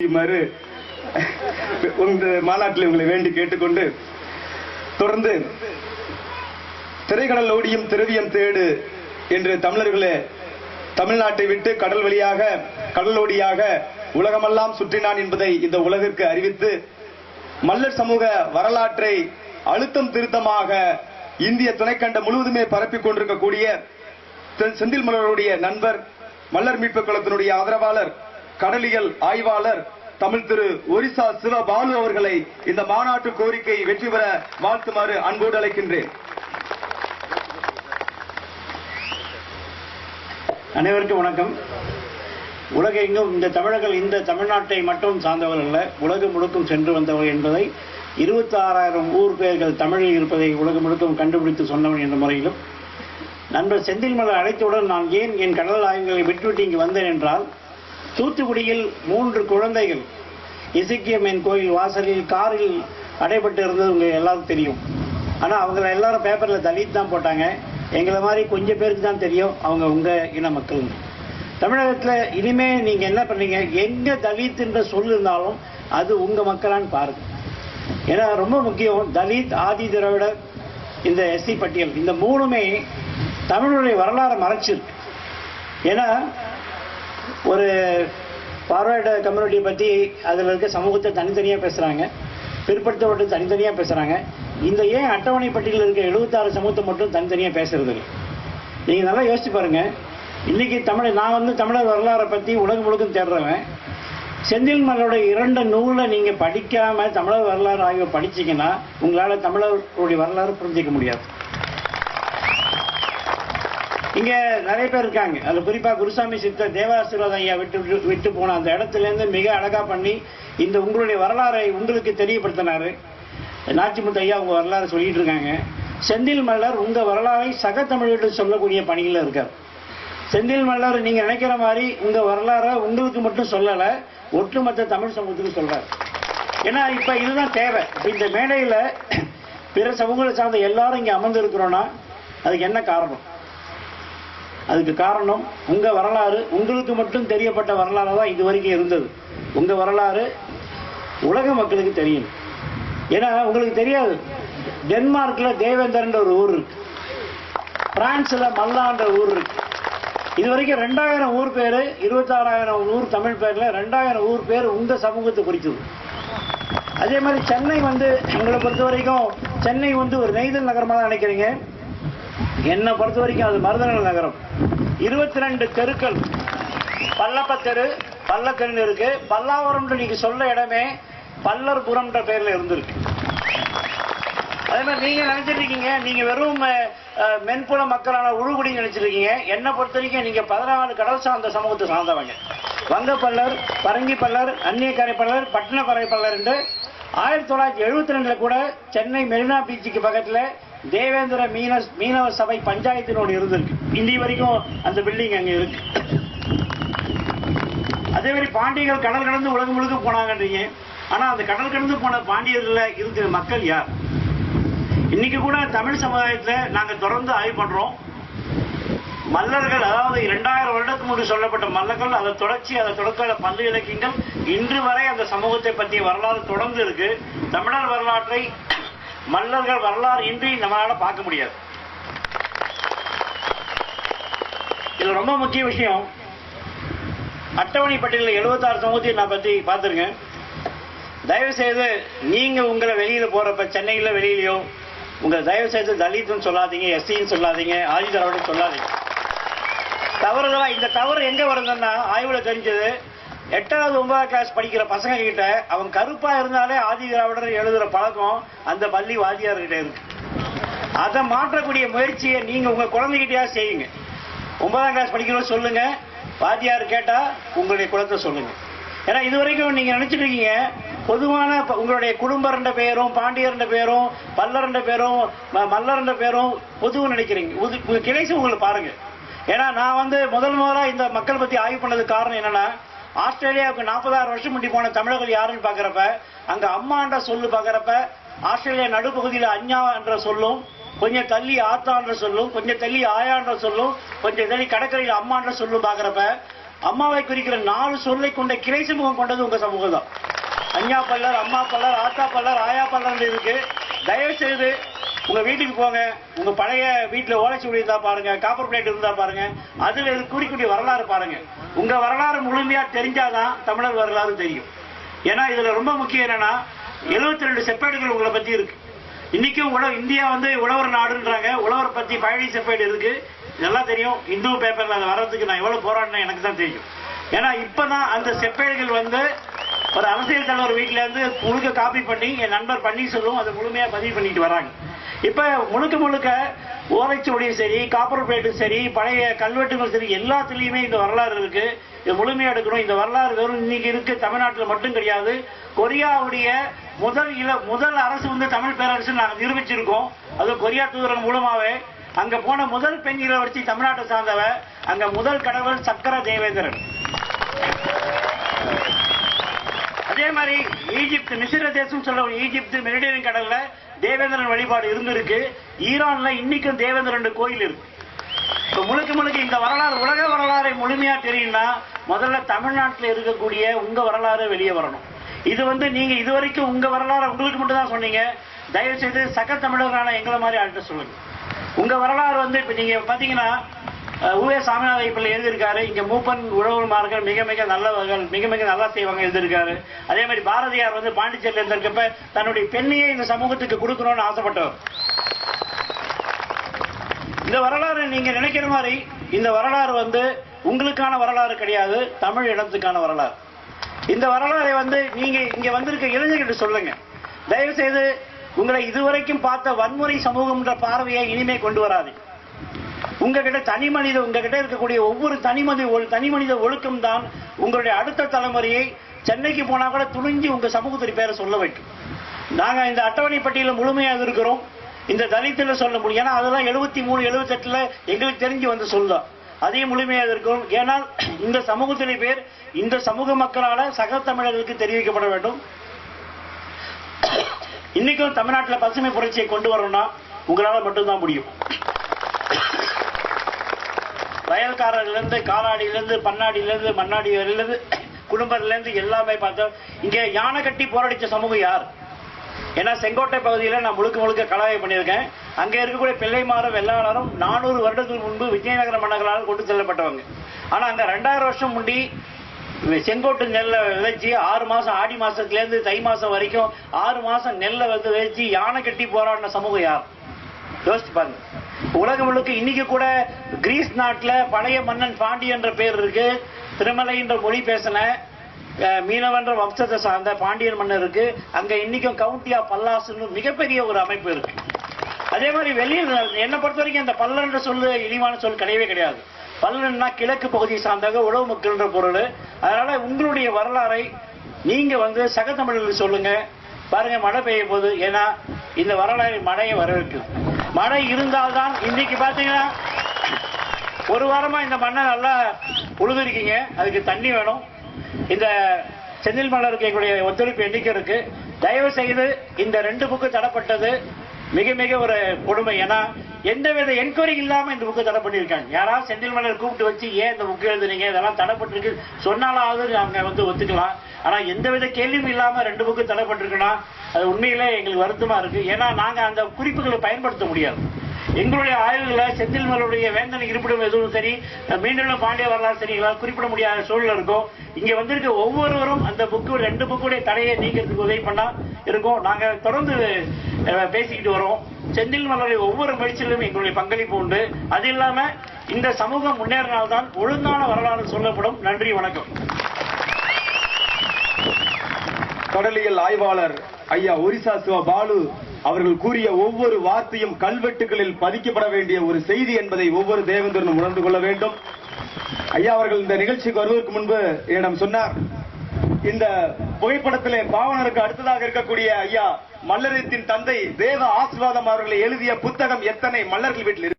செய்யுமாறு இந்த மாநாட்டில் உங்களை வேண்டி கேட்டுக்கொண்டு தொடர்ந்து திரைக்கடல் ஓடியும் திரவியம் தேடு என்று தமிழர்களே தமிழ்நாட்டை விட்டு கடல் வழியாக கடலோடியாக உலகமெல்லாம் சுற்றினான் என்பதை இந்த உலகிற்கு அறிவித்து மல்லர் சமூக வரலாற்றை அழுத்தம் திருத்தமாக இந்திய துணைக்கண்டம் முழுவதுமே பரப்பிக் கொண்டிருக்கக்கூடிய செந்தில் மலருடைய நண்பர் மல்லர் மீட்பு குளத்தினுடைய ஆதரவாளர் கடலியல் ஆய்வாளர் தமிழ் திரு ஒரிசா சிவபாலு அவர்களை இந்த மாநாட்டு கோரிக்கை வெற்றி பெற வாழ்த்துமாறு அன்போடு அழைக்கின்றேன். அனைவருக்கும் வணக்கம். உலகெங்கும் இந்த தமிழர்கள் இந்த தமிழ்நாட்டை மட்டும் சார்ந்தவர்கள் அல்ல உலகம் முழுக்கும் சென்று வந்தவர்கள் என்பதை இருபத்தி ஆறாயிரம் ஊர் பெயர்கள் தமிழில் இருப்பதை உலகம் முழுக்கும் கண்டுபிடித்து சொன்னவன் என்ற முறையிலும் நண்பர் செந்தில் மலர் அழைத்தவுடன் நான் ஏன் என் கடல் ஆய்வுகளை விட்டுவிட்டு இங்கு வந்தேன் என்றால் தூத்துக்குடியில் மூன்று குழந்தைகள். இசக்கியம்மன் கோயில் வாசலில் காரில் அடைபட்டு இருந்தது உங்களுக்கு எல்லாருக்கும் தெரியும். ஆனால் அவங்கள எல்லாரும் பேப்பரில் தலித் தான் போட்டாங்க. எங்களை மாதிரி கொஞ்சம் பேருக்கு தான் தெரியும். அவங்க உங்கள் இன மக்கள். தமிழகத்தில் இனிமே நீங்கள் என்ன பண்ணீங்க எங்கே தலித் சொல் இருந்தாலும் அது உங்கள் மக்களான்னு பாருங்க. ஏன்னா ரொம்ப முக்கியம். தலித் ஆதி திராவிடர் இந்த எஸ்சி பட்டியல். இந்த மூணுமே தமிழுடைய வரலாறு மறைச்சிருக்கு. ஏன்னா ஒரு பார்வையிட கம்யூனிட்டியை பற்றி அதில் இருக்க சமூகத்தை தனித்தனியாக பேசுகிறாங்க பிற்படுத்தப்பட்டு தனித்தனியாக பேசுகிறாங்க இந்த ஏன் அட்டவணை பட்டியலில் இருக்க எழுபத்தாறு சமூகத்தை மட்டும் தனித்தனியாக பேசுறது இல்லை? நீங்கள் நல்லா யோசிச்சு பாருங்கள் இன்றைக்கி தமிழ் நான் வந்து தமிழர் வரலாறை பற்றி உலகம் முழுக்கும் தேடுறவன். செந்தில் மலருடைய இரண்டு நூலை நீங்கள் படிக்காமல் தமிழர் வரலாறு ஆகியோர் படிச்சீங்கன்னா உங்களால் தமிழருடைய வரலாறு புரிஞ்சிக்க முடியாது. இங்க நிறைய பேர் இருக்காங்க. அதுல குறிப்பா குருசாமி சித்தர் தேவாசிர்வாதம் ஐயா விட்டு விட்டு- விட்டு போன அந்த இடத்துல இருந்து மிக அழகா பண்ணி இந்த உங்களுடைய வரலாறை உங்களுக்கு தெரியப்படுத்தினாரு. நாச்சிமுத்து ஐயா உங்க வரலாறு சொல்லிட்டு இருக்காங்க. செந்தில் மல்லர் உங்க வரலாறை சக தமிழர்கள் சொல்லக்கூடிய பணியில இருக்கார். செந்தில் மல்லர் நீங்க நினைக்கிற மாதிரி உங்க வரலாறை உங்களுக்கு மட்டும் சொல்லல ஒட்டுமொத்த தமிழ் சமூகத்துக்கு சொல்றாரு. ஏன்னா இப்ப இதுதான் தேவை. இப்ப இந்த மேடையில பிற சமூகங்களை சார்ந்த எல்லாரும் இங்க அமர்ந்து இருக்கிறோம்னா அதுக்கு என்ன காரணம்? அதுக்கு காரணம் உங்கள் வரலாறு உங்களுக்கு மட்டும் தெரியப்பட்ட வரலாறு தான் இது வரைக்கும் இருந்தது. உங்கள் வரலாறு உலக மக்களுக்கு தெரியும். ஏன்னா உங்களுக்கு தெரியாது. டென்மார்க்கில் தேவேந்தர்ன்ற ஒரு ஊர் இருக்கு. பிரான்ஸில் மல்லான்ற ஊர் இருக்கு. இது வரைக்கும் ரெண்டாயிரம் ஊர் பேர் இருபத்தாறாயிரம் ஊர் தமிழ் பேரில் ரெண்டாயிரம் ஊர் பேர் உங்கள் சமூகத்தை குறிக்குது அதே மாதிரி சென்னை வந்து உங்களை பொறுத்த வரைக்கும் சென்னை வந்து ஒரு நெய்தல் நகரமாக தான் நினைக்கிறீங்க. என்னை பொறுத்த வரைக்கும் அது மருதநல நகரம். இருபத்தி ரெண்டு தெருக்கள். பல்லப்பத்தெரு பல்லத்தெருன்னு இருக்கு. பல்லாவரம் நீங்க சொல்ல இடமே பல்லர்புரம்ன்ற பேர்ல இருந்திருக்கு. அதே மாதிரி நீங்க நினைச்சிட்டு இருக்கீங்க நீங்க வெறும் மென்புல மக்களான உழுகுடி நினைச்சிருக்கீங்க என்னை பொறுத்த வரைக்கும் நீங்க பதினாலு கடல் சார்ந்த சமூகத்தை சார்ந்தவங்க. வங்க பல்லர் பரங்கி பல்லர் அந்நியக்கரை பல்லர் பட்டினக்கரை பல்லர் என்று ஆயிரத்தி தொள்ளாயிரத்தி எழுபத்தி ரெண்டுல கூட சென்னை மெரினா பீச்சுக்கு பக்கத்துல தேவேந்திர மீன மீனவ சபை பஞ்சாயத்தினோடு இருந்திருக்கு. இன்றைய வரைக்கும் அந்த பில்டிங் அங்க இருக்கு. அதே மாதிரி பாண்டியர்கள் கடல் கடந்து உலகம் முழுக்க போனாங்கன்றீங்க. ஆனால் அந்த கடல் கடந்து போன பாண்டியர்களில் இருக்கிற மக்கள் யார்? இன்னைக்கு கூட தமிழ் சமுதாயத்தில் நாங்கள் தொடர்ந்து ஆய்வு பண்ணுறோம் மல்லர்கள் அதாவது இரண்டாயிரம் வருடத்துக்கு முன்பு சொல்லப்பட்ட மல்லர்கள் அதை தொடர்ச்சி அதை தொடக்க பந்து இலக்கியங்கள் இன்று வரை அந்த சமூகத்தை பற்றிய வரலாறு தொடர்ந்து இருக்கு. தமிழர் வரலாற்றை மன்னர்கள் வரலாறு இன்றி நம்மளால பார்க்க முடியாது. இதுல ரொம்ப முக்கிய விஷயம் அட்டவணை பட்டியலில் எழுபத்தாறு சமூகத்தையும் நான் பற்றி பார்த்துருக்கேன். தயவு செய்து நீங்க உங்களை வெளியில போறப்ப சென்னையில் வெளியிலையோ உங்கள் தயவு செய்து தலித்னு சொல்லாதீங்க எஸ்சின்னு சொல்லாதீங்க ஆதி திராவிடம் சொல்லாதீங்க. தவறுதலா இந்த தவறு எங்க வருதுன்னா ஆய்வுல தெரிஞ்சது எட்டாவது ஒன்பதாம் கிளாஸ் படிக்கிற பசங்க கிட்ட அவன் கருப்பா இருந்தாலே ஆதி திராவிடர் எழுதுற பழக்கம் அந்த பள்ளி வாதியார்கிட்ட இருக்கு. அதை மாற்றக்கூடிய முயற்சியை நீங்க உங்க குழந்தைகிட்டயா செய்யுங்க. ஒன்பதாம் கிளாஸ் படிக்கிறவங்க சொல்லுங்க வாத்தியார் கேட்டா உங்களுடைய குலத்தை சொல்லுங்க. ஏன்னா இது வரைக்கும் நீங்க நினைச்சிட்டு இருக்கீங்க பொதுவான உங்களுடைய குடும்பர்ன்ற பேரும் பாண்டியர்ன்ற பேரும் பல்லர்ன்ற பேரும் ம- மல்லர்ன்ற பேரும் பொதுவும் நினைக்கிறீங்க. உது- கிளைச்சு உங்களை பாருங்க. ஏன்னா நான் வந்து முதல் முதலாக இந்த மக்கள் பத்தி ஆய்வு பண்ணதுக்கு காரணம் என்னன்னா ஆஸ்திரேலியாவுக்கு நாற்பதாயிரம் வருஷம் முன்னாடி போன தமிழர்கள் யாருன்னு பாக்குறப்ப அங்க அம்மான்ற சொல்லு பாக்குறப்ப ஆஸ்திரேலியா நடுப்பகுதியில அஞ்ஞா என்ற சொல்லும் கொஞ்சம் தள்ளி ஆத்தான்ற சொல்லும் கொஞ்சம் தள்ளி ஆயான்ற சொல்லும் கொஞ்சம் தள்ளி கடற்கரையில் அம்மான்ற சொல்லும் பாக்குறப்ப அம்மாவை குறிக்கிற நாலு சொல்லை கொண்ட கிளை சமூகம் கொண்டது உங்க சமூகம் தான் அஞ்சா பல்லர் அம்மா பல்லர் ஆத்தா பல்லர் ஆயா பல்லர் இருக்கு. தயவு செய்து உங்க வீட்டுக்கு போங்க. உங்க பழைய வீட்டுல ஓலைச்சுவடி இருந்தா பாருங்க காப்பர் பிளேட் இருந்தா பாருங்க அதுல குறிக்கூடிய வரலாறு பாருங்க. உங்க வரலாறு முழுமையா தெரிஞ்சாதான் தமிழர் வரலாறு தெரியும். ஏன்னா இதுல ரொம்ப முக்கியம் என்னன்னா 72 ரெண்டு செப்பேடுகள் உங்களை பத்தி இருக்கு. இன்னைக்கும் உழவு இந்தியா வந்து உழவர் நாடுன்றாங்க. உழவர் பத்தி பழனி செப்பேடு இருக்கு. இதெல்லாம் தெரியும். இந்து பேப்பர்ல அது வர்றதுக்கு நான் எவ்வளவு போராடினேன் எனக்கு தான் தெரியும். ஏன்னா இப்பதான் அந்த செப்பேடுகள் வந்து ஒரு அரசியல் தலைவர் வீட்டிலேருந்து இருந்து முழுக்க காப்பி பண்ணி என் நண்பர் பன்னீர்செல்வம் அதை முழுமையா பதிவு பண்ணிட்டு வராங்க. இப்ப முழுக்க முழுக்க ஓலைச்சுவடியும் சரி காப்பர் பிளேட்டும் சரி பழைய கல்வெட்டுகளும் சரி எல்லாத்துலயுமே இந்த வரலாறு இருக்கு. இது முழுமையா எடுக்கணும். இந்த வரலாறு வெறும் இன்னைக்கு இருக்கு. தமிழ்நாட்டில் மட்டும் கிடையாது. கொரியாவுடைய முதல் இள முதல் அரசு வந்து தமிழ் பேரரசு நாங்கள் நிரூபிச்சிருக்கோம். அது கொரியா தூதரன் மூலமாவே. அங்க போன முதல் பெண் இளவரசி தமிழ்நாட்டை சார்ந்தவ அங்க முதல் கடவுள் சக்கர தேவேந்திரன். அதே மாதிரி ஈஜிப்து மிசிர தேசம் சொல்ல ஈஜிப்து மெரிடியன் கடல்ல தேவேந்திரன் வழிபாடு இருந்திருக்கு. ஈரான்ல இன்னைக்கும் தேவேந்திரன் கோயில் இருக்கு. இப்ப முழுக்க முழுக்க இந்த வரலாறு உலக வரலாறை முழுமையா தெரியும்னா முதல்ல தமிழ்நாட்டில் இருக்கக்கூடிய உங்க வரலாறு வெளியே வரணும். இது வந்து நீங்க இதுவரைக்கும் உங்க வரலாறு உங்களுக்கு மட்டும் தான் சொன்னீங்க. தயவு செய்து சக தமிழர்களான எங்களை மாதிரி ஆள்கிட்ட சொல்லுங்க. உங்க வரலாறு வந்து இப்ப நீங்க பாத்தீங்கன்னா உவே சாமிநாத பிள்ளை எழுதியிருக்காரு. இங்க மூப்பன் உழவுமார்கள் மிக மிக நல்லவர்கள் மிக மிக நல்லா செய்வாங்க எழுதியிருக்காரு. அதே மாதிரி பாரதியார் வந்து பாண்டிச்சேரியில் இருந்திருக்கப்ப தன்னுடைய பெண்ணையே இந்த சமூகத்துக்கு கொடுக்கணும்னு ஆசைப்பட்டவர். இந்த வரலாறு நீங்க நினைக்கிற மாதிரி இந்த வரலாறு வந்து உங்களுக்கான வரலாறு கிடையாது தமிழ் இடத்துக்கான வரலாறு. இந்த வரலாறை வந்து நீங்க இங்க வந்திருக்க இளைஞர்கிட்ட சொல்லுங்க. தயவு செய்து உங்களை இதுவரைக்கும் பார்த்த வன்முறை சமூகம்ன்ற பார்வையை இனிமே கொண்டு வராது உங்ககிட்ட தனி மனித உங்ககிட்ட இருக்கக்கூடிய ஒவ்வொரு தனி மனித தனி மனித ஒழுக்கம் தான் உங்களுடைய அடுத்த தலைமுறையை சென்னைக்கு போனா கூட துணிஞ்சு உங்க சமூகத்தின் பேரை சொல்ல வைக்கும். நாங்க இந்த அட்டவணை பட்டியல முழுமையாக இருக்கிறோம். இந்த தலித்துல சொல்ல முடியும். ஏன்னா அதெல்லாம் எழுபத்தி மூணு எழுபத்தெட்டுல எங்களுக்கு தெரிஞ்சு வந்து சொல்லும் அதையும் முழுமையாக இருக்கும் ஏனால் இந்த சமூகத்தின் பேர் இந்த சமூக மக்களால சக தமிழர்களுக்கு தெரிவிக்கப்பட வேண்டும். இன்னைக்கும் தமிழ்நாட்டில் பசுமை புரட்சியை கொண்டு வரணும்னா உங்களால் மட்டும்தான் முடியும். வயல்காரர்லேருந்து காலாடியிலேருந்து பன்னாடியிலேருந்து மண்ணாடியிலேருந்து குடும்பத்திலேருந்து எல்லாமே பார்த்தோம். இங்கே யானை கட்டி போராடிச்ச சமூகம் யார்? ஏன்னா செங்கோட்டை பகுதியில் நான் முழுக்க முழுக்க கலவை பண்ணியிருக்கேன். அங்கே இருக்கக்கூடிய பிள்ளைமாரும் வெள்ளாளரும் நானூறு வருடத்துக்கு முன்பு விஜயநகர மன்னர்களால் கொண்டு செல்லப்பட்டவங்க. ஆனால் அங்கே ரெண்டாயிரம் வருஷம் முண்டி செங்கோட்டு நெல்லை விதைச்சி ஆறு மாதம் ஆடி மாதத்துலேருந்து தை மாதம் வரைக்கும் ஆறு மாதம் நெல்லை வந்து விதைச்சி யானை கட்டி போராடின சமூகம் யார்? யோசிச்சு பாருங்க. உலகம் முழுக்க இன்னைக்கு கூட கிரீஸ் நாட்டில் பழைய மன்னன் பாண்டி என்ற பேர் இருக்கு. திருமலை என்ற மொழி பேசின மீனவன்ற வம்சத்தை சார்ந்த பாண்டியன் மன்னர் இருக்கு. அங்க இன்னைக்கும் கவுண்டியா பல்லாசுன்னு மிகப்பெரிய ஒரு அமைப்பு இருக்கு. அதே மாதிரி வெளியில் என்னை பொறுத்த வரைக்கும் அந்த பல்லன்ற சொல்லு இழிவான சொல் கிடையவே கிடையாது. பல்லன்னா கிழக்கு பகுதியை சார்ந்தவங்க உழவு மக்கள்ன்ற பொருள். அதனால உங்களுடைய வரலாறை நீங்க வந்து சக தமிழர்களுக்கு சொல்லுங்க. பாருங்க மழை பெய்ய போகுது ஏன்னா இந்த வரலாறு மழையை வரவேற்கும் மழை இருந்தால்தான். இன்னைக்கு பாத்தீங்கன்னா ஒரு வாரமா இந்த மண்ணை நல்லா உழுதுருக்கீங்க. அதுக்கு தண்ணி வேணும். இந்த செந்தில் மலருக்கு எங்களுடைய ஒத்துழைப்பு எண்ணிக்கை இருக்கு. தயவு செய்து இந்த ரெண்டு புக்கு தடப்பட்டது மிக மிக ஒரு கொடுமை. ஏன்னா எந்தவித என்கொயரி இல்லாம இந்த புக்கு தடை பண்ணியிருக்காங்க யாராவது செந்தில் மலர் கூப்பிட்டு வச்சு ஏன் இந்த புக்கு எழுதுனீங்க? இதெல்லாம் தடைப்பட்டிருக்கு சொன்னாலாவது அவங்க வந்து ஒத்துக்கலாம். ஆனா எந்தவித கேள்வியும் இல்லாமல் ரெண்டு புக்கு தடைப்பட்டிருக்குன்னா அது உண்மையிலே எங்களுக்கு வருத்தமாக இருக்குது ஏன்னா நாங்கள் அந்த குறிப்புகளை பயன்படுத்த முடியாது. எங்களுடைய ஆய்வுகளில் செந்தில் மலருடைய வேந்தன் இருப்பிடம் எதுவும் சரி மீண்டும் பாண்டிய வரலாறு சரி எங்களால் குறிப்பிட முடியாத சூழல் இருக்கும். இங்கே வந்திருக்க ஒவ்வொருவரும் அந்த புக்கு ரெண்டு புக்குடைய தடையை நீக்கிறதுக்கு உதவி பண்ணால் இருக்கும். நாங்கள் தொடர்ந்து பேசிக்கிட்டு வரோம். செந்தில் மலருடைய ஒவ்வொரு முயற்சியிலும் எங்களுடைய பங்களிப்பு உண்டு. அது இல்லாமல் இந்த சமூகம் முன்னேறினால்தான் ஒழுங்கான வரலாறு சொல்லப்படும். நன்றி வணக்கம். கடலியல் ஆய்வாளர் ஐயா ஒரிசா சிவ பாலு அவர்கள் கூறிய ஒவ்வொரு வார்த்தையும் கல்வெட்டுகளில் பதிக்கப்பட வேண்டிய ஒரு செய்தி என்பதை ஒவ்வொரு தேவேந்திரனும் உணர்ந்து கொள்ள வேண்டும். ஐயா அவர்கள் இந்த நிகழ்ச்சிக்கு வருவதற்கு முன்பு என்னிடம் சொன்னார். இந்த புகைப்படத்திலே பாவனருக்கு அடுத்ததாக இருக்கக்கூடிய ஐயா மல்லரத்தின் தந்தை தேவ ஆசீர்வாதம் அவர்களை எழுதிய புத்தகம் எத்தனை மல்லர்கள் வீட்டில்